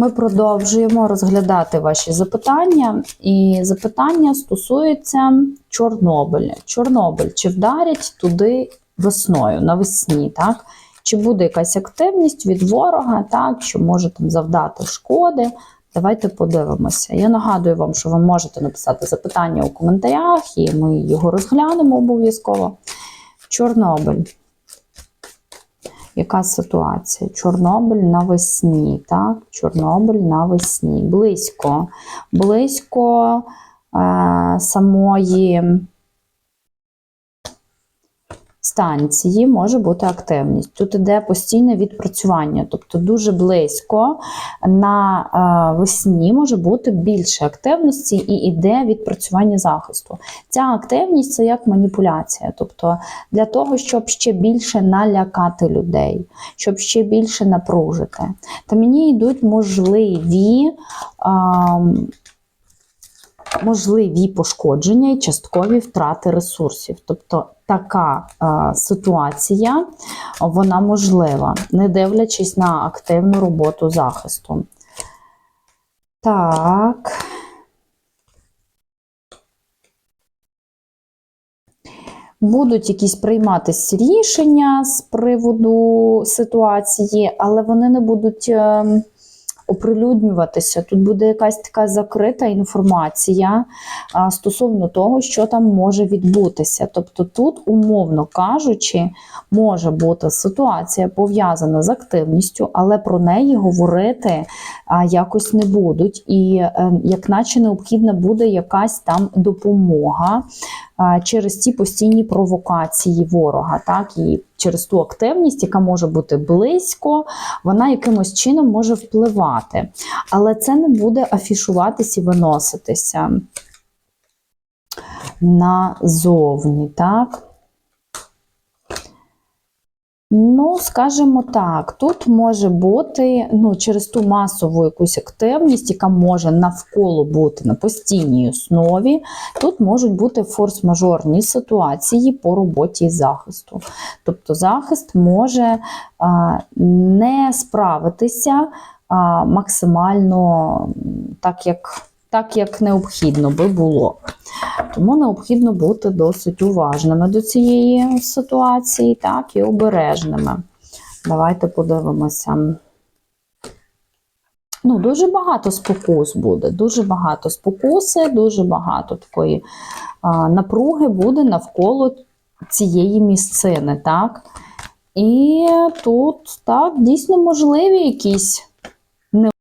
Ми продовжуємо розглядати ваші запитання, і запитання стосуються Чорнобиля. Чорнобиль, чи вдарять туди весною, навесні, так? Чи буде якась активність від ворога, так, що може там завдати шкоди? Давайте подивимося. Я нагадую вам, що ви можете написати запитання у коментарях, і ми його розглянемо обов'язково. Чорнобиль. Яка ситуація? Чорнобиль навесні, так? Чорнобиль навесні. Близько. Близько е, самої станції може бути активність. Тут іде постійне відпрацювання, тобто дуже близько на е, весні може бути більше активності і іде відпрацювання захисту. Ця активність це як маніпуляція, тобто для того, щоб ще більше налякати людей, щоб ще більше напружити. Та мені йдуть можливі. Можливі пошкодження і часткові втрати ресурсів. Тобто така е, ситуація вона можлива, не дивлячись на активну роботу захисту. Так. Будуть якісь прийматися рішення з приводу ситуації, але вони не будуть е, оприлюднюватися. Тут буде якась така закрита інформація стосовно того, що там може відбутися. Тобто, тут, умовно кажучи, може бути ситуація пов'язана з активністю, але про неї говорити якось не будуть. І е, як наче необхідна буде якась там допомога через ці постійні провокації ворога, так і через ту активність, яка може бути близько, вона якимось чином може впливати. Але це не буде афішуватись і виноситися назовні, так? Ну, скажімо так, тут може бути ну, через ту масову якусь активність, яка може навколо бути на постійній основі. Тут можуть бути форс-мажорні ситуації по роботі захисту. Тобто захист може а, не справитися а, максимально так, як, так, як необхідно би було. Тому необхідно бути досить уважними до цієї ситуації, так, і обережними. Давайте подивимося. Ну, дуже багато спокус буде, дуже багато спокуси, дуже багато такої а, напруги буде навколо цієї місцини, так? І тут так, дійсно можливі якісь